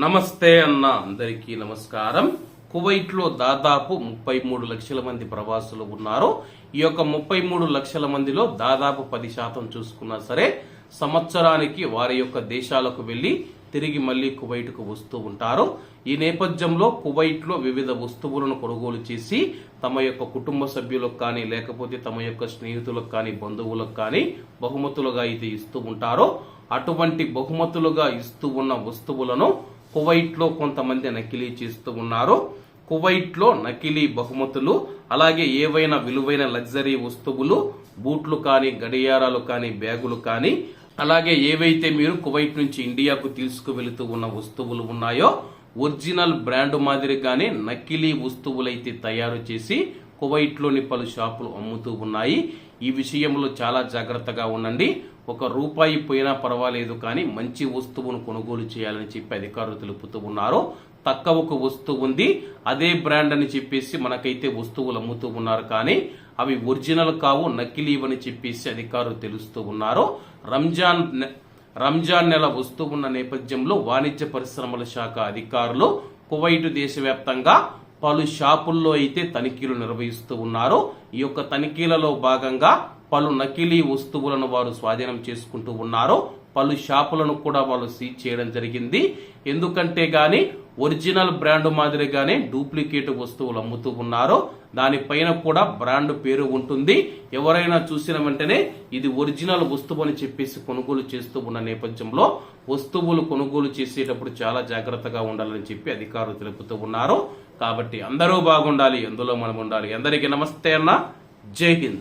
నమస్తే అన్న అందరికీ నమస్కారం. కువైట్లో దాదాపు ముప్పై మూడు లక్షల మంది ప్రవాసులు ఉన్నారు. ఈ యొక్క ముప్పై మూడు లక్షల మందిలో దాదాపు పది శాతం చూసుకున్నా సరే సంవత్సరానికి వారి యొక్క దేశాలకు వెళ్ళి తిరిగి మళ్ళీ కువైట్కు వస్తూ ఉంటారు. ఈ నేపథ్యంలో కువైట్లో వివిధ వస్తువులను కొనుగోలు చేసి తమ యొక్క కుటుంబ సభ్యులకు కానీ లేకపోతే తమ యొక్క స్నేహితులకు కానీ బంధువులకు కానీ బహుమతులుగా అయితే ఇస్తూ ఉంటారో. అటువంటి బహుమతులుగా ఇస్తూ ఉన్న వస్తువులను కువైట్లో కొంతమంది నకిలీ చేస్తూ ఉన్నారు. కువైట్లో నకిలీ బహుమతులు అలాగే ఏవైనా విలువైన లగ్జరీ వస్తువులు బూట్లు కానీ గడియారాలు కానీ బ్యాగులు కానీ అలాగే ఏవైతే మీరు కువైట్ నుంచి ఇండియాకు తీసుకువెళుతూ ఉన్న వస్తువులు ఉన్నాయో ఒరిజినల్ బ్రాండ్ మాదిరిగానే నకిలీ వస్తువులైతే తయారు చేసి కువైట్లోని పలు షాపులు అమ్ముతూ ఉన్నాయి. ఈ విషయంలో చాలా జాగ్రత్తగా ఉండండి. ఒక రూపాయి పోయినా పర్వాలేదు కానీ మంచి వస్తువును కొనుగోలు చేయాలని చెప్పి అధికారులు తెలుపుతూ ఉన్నారు. తక్కువకు వస్తువు ఉంది. అదే బ్రాండ్ అని చెప్పేసి మనకైతే వస్తువులు అమ్ముతూ ఉన్నారు కానీ అవి ఒరిజినల్ కావు నకిలీవని చెప్పేసి అధికారులు తెలుస్తూ ఉన్నారు. రంజాన్ రంజాన్ నెల వస్తూ ఉన్న నేపథ్యంలో వాణిజ్య పరిశ్రమల శాఖ అధికారులు కువైట్ దేశవ్యాప్తంగా పలు షాపుల్లో అయితే తనిఖీలు నిర్వహిస్తూ ఉన్నారు. ఈ యొక్క తనిఖీలలో భాగంగా పలు నకిలీ వస్తువులను వారు స్వాధీనం చేసుకుంటూ ఉన్నారు. పలు షాపులను కూడా వాళ్ళు సీజ్ చేయడం జరిగింది. ఎందుకంటే గాని ఒరిజినల్ బ్రాండ్ మాదిరిగానే డూప్లికేట్ వస్తువులు అమ్ముతూ ఉన్నారు దానిపైన కూడా బ్రాండ్ పేరు ఉంటుంది. ఎవరైనా చూసిన వెంటనే ఇది ఒరిజినల్ వస్తువు అని చెప్పేసి కొనుగోలు చేస్తూ ఉన్న నేపథ్యంలో వస్తువులు కొనుగోలు చేసేటప్పుడు చాలా జాగ్రత్తగా ఉండాలని చెప్పి అధికారులు తెలుపుతూ ఉన్నారు. కాబట్టి అందరూ బాగుండాలి అందులో మనం ఉండాలి. అందరికీ నమస్తే అన్న. జై హింద్.